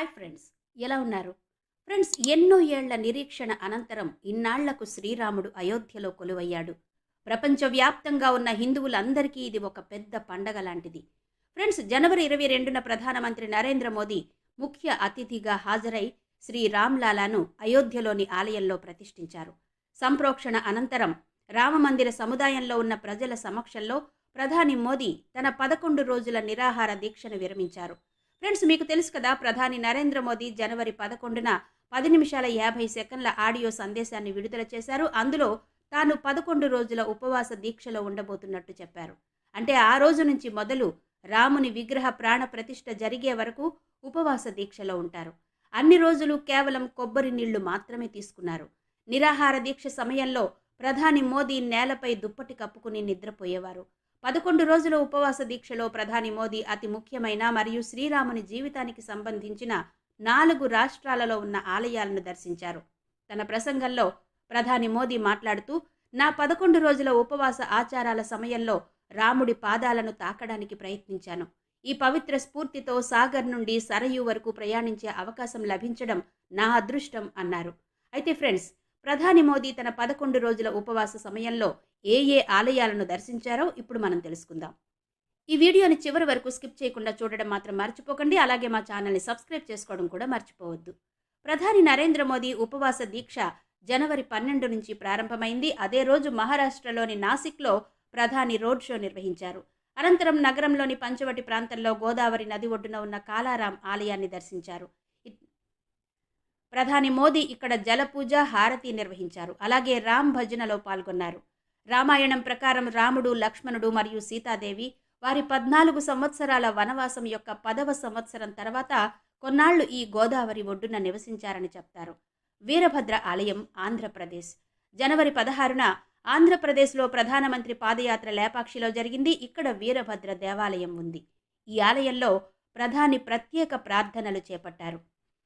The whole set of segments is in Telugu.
హాయ్ ఫ్రెండ్స్ ఎలా ఉన్నారు? ఫ్రెండ్స్ ఎన్నో ఏళ్ళ నిరీక్షణ అనంతరం ఇన్నాళ్ళకు శ్రీరాముడు అయోధ్యలో కొలువయ్యాడు. ప్రపంచవ్యాప్తంగా ఉన్న హిందువులందరికీ ఇది ఒక పెద్ద పండగ లాంటిది. ఫ్రెండ్స్ జనవరి ఇరవై రెండున ప్రధానమంత్రి నరేంద్ర మోదీ ముఖ్య అతిథిగా హాజరై శ్రీ రామ్లాలాను అయోధ్యలోని ఆలయంలో ప్రతిష్ఠించారు. సంప్రోక్షణ అనంతరం రామమందిర సముదాయంలో ఉన్న ప్రజల సమక్షంలో ప్రధాని మోదీ తన పదకొండు రోజుల నిరాహార దీక్షను విరమించారు. ఫ్రెండ్స్ మీకు తెలుసు కదా ప్రధాని నరేంద్ర మోదీ జనవరి పదకొండున పది నిమిషాల యాభై సెకండ్ల ఆడియో సందేశాన్ని విడుదల చేశారు. అందులో తాను పదకొండు రోజుల ఉపవాస దీక్షలో ఉండబోతున్నట్టు చెప్పారు. అంటే ఆ రోజు నుంచి మొదలు రాముని విగ్రహ ప్రాణ ప్రతిష్ఠ జరిగే వరకు ఉపవాస దీక్షలో ఉంటారు. అన్ని రోజులు కేవలం కొబ్బరి నీళ్ళు మాత్రమే తీసుకున్నారు. నిరాహార దీక్ష సమయంలో ప్రధాని మోదీ నేలపై దుప్పటి కప్పుకుని నిద్రపోయేవారు. పదకొండు రోజుల ఉపవాస దీక్షలో ప్రధాని మోదీ అతి ముఖ్యమైన మరియు శ్రీరాముని జీవితానికి సంబంధించిన నాలుగు రాష్ట్రాలలో ఉన్న ఆలయాలను దర్శించారు. తన ప్రసంగంలో ప్రధాని మోదీ మాట్లాడుతూ నా పదకొండు రోజుల ఉపవాస ఆచారాల సమయంలో రాముడి పాదాలను తాకడానికి ప్రయత్నించాను. ఈ పవిత్ర స్ఫూర్తితో సాగర్ నుండి సరయు వరకు ప్రయాణించే అవకాశం లభించడం నా అదృష్టం అన్నారు. అయితే ఫ్రెండ్స్ ప్రధాని మోదీ తన పదకొండు రోజుల ఉపవాస సమయంలో ఏ ఏ ఆలయాలను దర్శించారో ఇప్పుడు మనం తెలుసుకుందాం. ఈ వీడియోని చివరి వరకు స్కిప్ చేయకుండా చూడడం మాత్రం మర్చిపోకండి. అలాగే మా ఛానల్ని సబ్స్క్రైబ్ చేసుకోవడం కూడా మర్చిపోవద్దు. ప్రధాని నరేంద్ర మోదీ ఉపవాస దీక్ష జనవరి పన్నెండు నుంచి ప్రారంభమైంది. అదే రోజు మహారాష్ట్రలోని నాసిక్లో ప్రధాని రోడ్ షో నిర్వహించారు. అనంతరం నగరంలోని పంచవటి ప్రాంతంలో గోదావరి నది ఒడ్డున ఉన్న కాలారాం ఆలయాన్ని దర్శించారు. ప్రధాని మోదీ ఇక్కడ జలపూజ హారతి నిర్వహించారు. అలాగే రామ్ భజనలో పాల్గొన్నారు. రామాయణం ప్రకారం రాముడు లక్ష్మణుడు మరియు సీతాదేవి వారి పద్నాలుగు సంవత్సరాల వనవాసం యొక్క పదవ సంవత్సరం తర్వాత కొన్నాళ్ళు ఈ గోదావరి ఒడ్డున నివసించారని చెప్తారు. వీరభద్ర ఆలయం ఆంధ్రప్రదేశ్. జనవరి పదహారున ఆంధ్రప్రదేశ్లో ప్రధానమంత్రి పాదయాత్ర లేపాక్షిలో జరిగింది. ఇక్కడ వీరభద్ర దేవాలయం ఉంది. ఈ ఆలయంలో ప్రధాని ప్రత్యేక ప్రార్థనలు చేపట్టారు.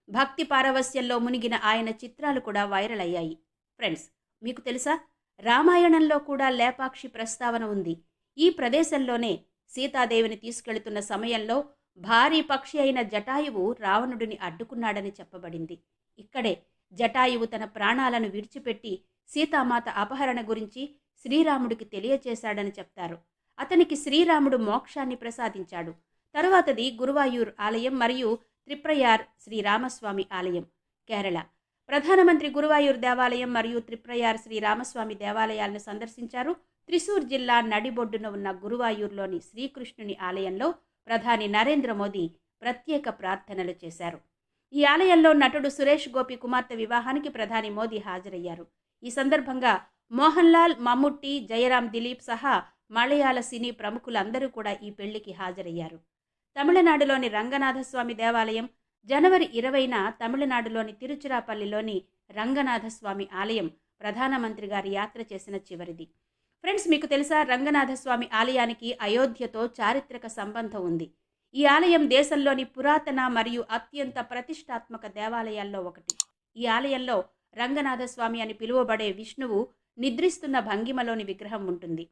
భక్తి పారవస్యంలో మునిగిన ఆయన చిత్రాలు కూడా వైరల్ అయ్యాయి. ఫ్రెండ్స్ మీకు తెలుసా? రామాయణంలో కూడా లేపాక్షి ప్రస్తావన ఉంది. ఈ ప్రదేశంలోనే సీతాదేవిని తీసుకెళ్తున్న సమయంలో భారీ పక్షి అయిన జటాయువు రావణుడిని అడ్డుకున్నాడని చెప్పబడింది. ఇక్కడే జటాయువు తన ప్రాణాలను విడిచిపెట్టి సీతామాత అపహరణ గురించి శ్రీరాముడికి తెలియచేశాడని చెప్తారు. అతనికి శ్రీరాముడు మోక్షాన్ని ప్రసాదించాడు. తరువాతది గురువాయూర్ ఆలయం మరియు త్రిప్రయార్ శ్రీరామస్వామి ఆలయం కేరళ. ప్రధానమంత్రి గురువాయూర్ దేవాలయం మరియు త్రిప్రయార్ శ్రీరామస్వామి దేవాలయాలను సందర్శించారు. త్రిశూర్ జిల్లా నడిబొడ్డున ఉన్న గురువాయూర్లోని శ్రీకృష్ణుని ఆలయంలో ప్రధాని నరేంద్ర మోదీ ప్రత్యేక ప్రార్థనలు చేశారు. ఈ ఆలయంలో నటుడు సురేష్ గోపి కుమార్తె వివాహానికి ప్రధాని మోదీ హాజరయ్యారు. ఈ సందర్భంగా మోహన్ లాల్ మమ్ముట్టి జయరాం దిలీప్ సహా మలయాళ సినీ ప్రముఖులందరూ కూడా ఈ పెళ్ళికి హాజరయ్యారు. తమిళనాడులోని రంగనాథస్వామి దేవాలయం జనవరి ఇరవైన తమిళనాడులోని తిరుచిరాపల్లిలోని రంగనాథస్వామి ఆలయం ప్రధానమంత్రి గారి యాత్ర చేసిన చివరిది. ఫ్రెండ్స్ మీకు తెలుసా రంగనాథస్వామి ఆలయానికి అయోధ్యతో చారిత్రక సంబంధం ఉంది. ఈ ఆలయం దేశంలోని పురాతన మరియు అత్యంత ప్రతిష్టాత్మక దేవాలయాల్లో ఒకటి. ఈ ఆలయంలో రంగనాథస్వామి అని పిలువబడే విష్ణువు నిద్రిస్తున్న భంగిమలోని విగ్రహం ఉంటుంది.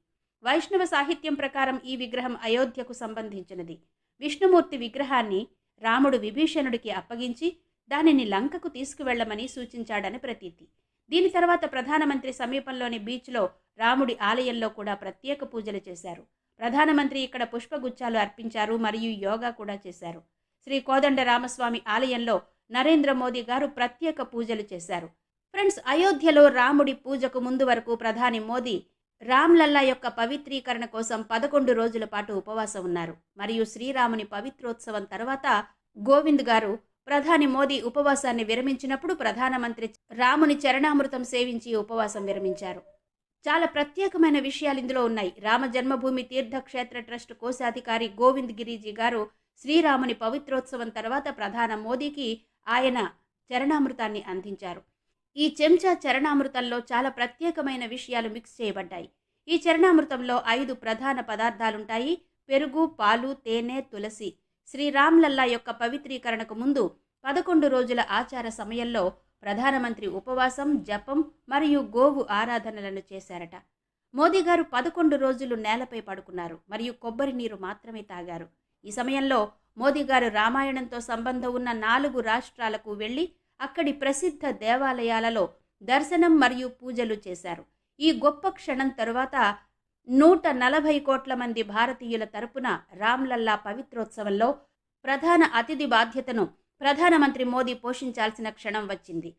వైష్ణవ సాహిత్యం ప్రకారం ఈ విగ్రహం అయోధ్యకు సంబంధించినది. విష్ణుమూర్తి విగ్రహాన్ని రాముడు విభీషణుడికి అప్పగించి దానిని లంకకు తీసుకువెళ్ళమని సూచించాడని ప్రతీతి. దీని తర్వాత ప్రధానమంత్రి సమీపంలోని బీచ్లో రాముడి ఆలయంలో కూడా ప్రత్యేక పూజలు చేశారు. ప్రధానమంత్రి ఇక్కడ పుష్పగుచ్చాలు అర్పించారు మరియు యోగా కూడా చేశారు. శ్రీ కోదండ రామస్వామి ఆలయంలో నరేంద్ర మోదీ గారు ప్రత్యేక పూజలు చేశారు. ఫ్రెండ్స్ అయోధ్యలో రాముడి పూజకు ముందు వరకు ప్రధాని మోదీ రామ్లల్లా యొక్క పవిత్రీకరణ కోసం పదకొండు రోజుల పాటు ఉపవాసం ఉన్నారు. మరియు శ్రీరాముని పవిత్రోత్సవం తర్వాత గోవింద్ గారు ప్రధాని మోదీ ఉపవాసాన్ని విరమించినప్పుడు ప్రధానమంత్రి రాముని చరణామృతం సేవించి ఉపవాసం విరమించారు. చాలా ప్రత్యేకమైన విషయాలు ఇందులో ఉన్నాయి. రామ జన్మభూమి తీర్థక్షేత్ర ట్రస్ట్ కోశాధికారి గోవింద్ గిరిజీ గారు శ్రీరాముని పవిత్రోత్సవం తర్వాత ప్రధాన మోదీకి ఆయన చరణామృతాన్ని అందించారు. ఈ చెంచా చరణామృతంలో చాలా ప్రత్యేకమైన విషయాలు మిక్స్ చేయబడ్డాయి. ఈ చరణామృతంలో ఐదు ప్రధాన పదార్థాలుంటాయి. పెరుగు పాలు తేనె తులసి. శ్రీరామ్లల్లా యొక్క పవిత్రీకరణకు ముందు పదకొండు రోజుల ఆచార సమయంలో ప్రధానమంత్రి ఉపవాసం జపం మరియు గోవు ఆరాధనలను చేశారట. మోదీ గారు పదకొండు రోజులు నేలపై పడుకున్నారు మరియు కొబ్బరి నీరు మాత్రమే తాగారు. ఈ సమయంలో మోదీ గారు రామాయణంతో సంబంధం ఉన్న నాలుగు రాష్ట్రాలకు వెళ్ళి అక్కడి ప్రసిద్ధ దేవాలయాలలో దర్శనం మరియు పూజలు చేశారు. ఈ గొప్ప క్షణం తరువాత నూట నలభై కోట్ల మంది భారతీయుల తరపున రామ్లల్లా పవిత్రోత్సవంలో ప్రధాన అతిథి బాధ్యతను ప్రధానమంత్రి మోదీ పోషించాల్సిన క్షణం వచ్చింది.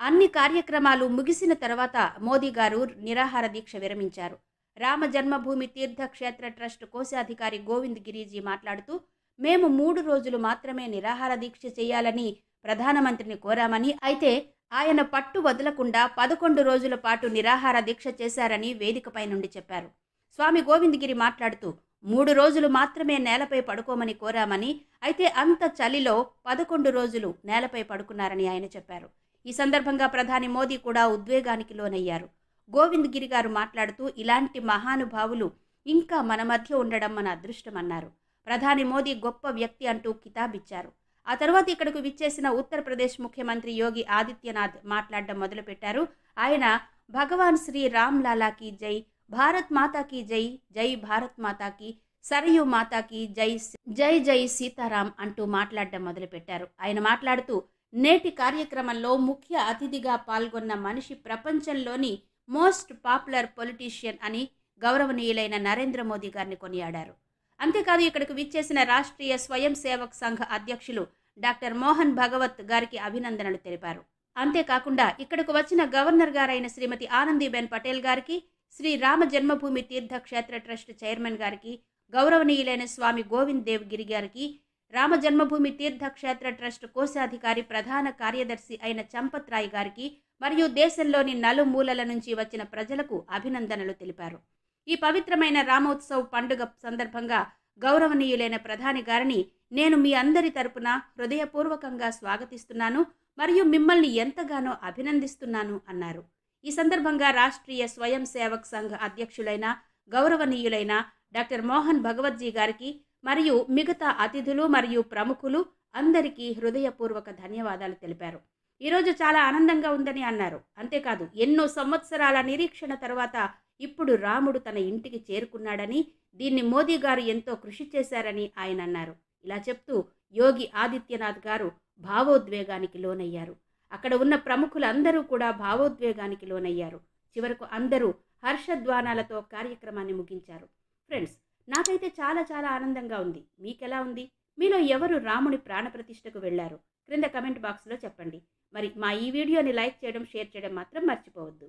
అన్ని కార్యక్రమాలు ముగిసిన తర్వాత మోదీ గారు నిరాహార దీక్ష విరమించారు. రామ జన్మభూమి తీర్థక్షేత్ర ట్రస్ట్ కోశాధికారి గోవింద్ గిరిజీ మాట్లాడుతూ మేము మూడు రోజులు మాత్రమే నిరాహార దీక్ష చేయాలని ప్రధానమంత్రిని కోరామని అయితే ఆయన పట్టు వదలకుండా పదకొండు రోజుల పాటు నిరాహార దీక్ష చేశారని వేదికపై నుండి చెప్పారు. స్వామి గోవిందగిరి మాట్లాడుతూ మూడు రోజులు మాత్రమే నేలపై పడుకోమని కోరామని అయితే అంత చలిలో పదకొండు రోజులు నేలపై పడుకున్నారని ఆయన చెప్పారు. ఈ సందర్భంగా ప్రధాని మోదీ కూడా ఉద్వేగానికి లోనయ్యారు. గోవింద్ గిరి గారు మాట్లాడుతూ ఇలాంటి మహానుభావులు ఇంకా మన మధ్య ఉండడం మన అదృష్టమన్నారు. ప్రధాని మోదీ గొప్ప వ్యక్తి అంటూ కితాబిచ్చారు. ఆ తర్వాత ఇక్కడకు విచ్చేసిన ఉత్తరప్రదేశ్ ముఖ్యమంత్రి యోగి ఆదిత్యనాథ్ మాట్లాడడం మొదలుపెట్టారు. ఆయన భగవాన్ శ్రీ రామ్ లాలాకి జై భారత్ మాతాకి జై జై భారత్ మాతాకి సరయు మాతాకి జై జై జై సీతారాం అంటూ మాట్లాడడం మొదలుపెట్టారు. ఆయన మాట్లాడుతూ నేటి కార్యక్రమంలో ముఖ్య అతిథిగా పాల్గొన్న మనిషి ప్రపంచంలోని మోస్ట్ పాపులర్ పొలిటీషియన్ అని గౌరవనీయులైన నరేంద్ర మోదీ గారిని కొనియాడారు. అంతేకాదు ఇక్కడికి విచ్చేసిన రాష్ట్రీయ స్వయం సేవక్ సంఘ అధ్యక్షులు డాక్టర్ మోహన్ భగవత్ గారికి అభినందనలు తెలిపారు. అంతేకాకుండా ఇక్కడకు వచ్చిన గవర్నర్ గారైన శ్రీమతి ఆనందీబెన్ పటేల్ గారికి శ్రీ రామ జన్మభూమి తీర్థ క్షేత్ర ట్రస్ట్ చైర్మన్ గారికి గౌరవనీయులైన స్వామి గోవింద్ దేవ్ గిరి గారికి రామ జన్మభూమి తీర్థ క్షేత్ర ట్రస్ట్ కోశాధికారి ప్రధాన కార్యదర్శి అయిన చంపత్ రాయ్ గారికి మరియు దేశంలోని నలుమూలల నుంచి వచ్చిన ప్రజలకు అభినందనలు తెలిపారు. ఈ పవిత్రమైన రామోత్సవ్ పండుగ సందర్భంగా గౌరవనీయులైన ప్రధాని గారిని నేను మీ అందరి తరపున హృదయపూర్వకంగా స్వాగతిస్తున్నాను మరియు మిమ్మల్ని ఎంతగానో అభినందిస్తున్నాను అన్నారు. ఈ సందర్భంగా రాష్ట్రీయ స్వయం సేవక్ సంఘ్ అధ్యక్షులైన గౌరవనీయులైన డాక్టర్ మోహన్ భగవత్జీ గారికి మరియు మిగతా అతిథులు మరియు ప్రముఖులు అందరికీ హృదయపూర్వక ధన్యవాదాలు తెలిపారు. ఈరోజు చాలా ఆనందంగా ఉందని అన్నారు. అంతేకాదు ఎన్నో సంవత్సరాల నిరీక్షణ తర్వాత ఇప్పుడు రాముడు తన ఇంటికి చేరుకున్నాడని దీన్ని మోదీ గారు ఎంతో కృషి చేశారని ఆయన అన్నారు. ఇలా చెప్తూ యోగి ఆదిత్యనాథ్ గారు భావోద్వేగానికి లోనయ్యారు. అక్కడ ఉన్న ప్రముఖులందరూ కూడా భావోద్వేగానికి లోనయ్యారు. చివరకు అందరూ హర్షధ్వానాలతో కార్యక్రమాన్ని ముగించారు. ఫ్రెండ్స్ నాకైతే చాలా చాలా ఆనందంగా ఉంది. మీకెలా ఉంది? మీలో ఎవరు రాముని ప్రాణప్రతిష్టకు వెళ్ళారు? క్రింద కమెంట్ బాక్స్లో చెప్పండి. మరి మా ఈ వీడియోని లైక్ చేయడం షేర్ చేయడం మాత్రం మర్చిపోవద్దు.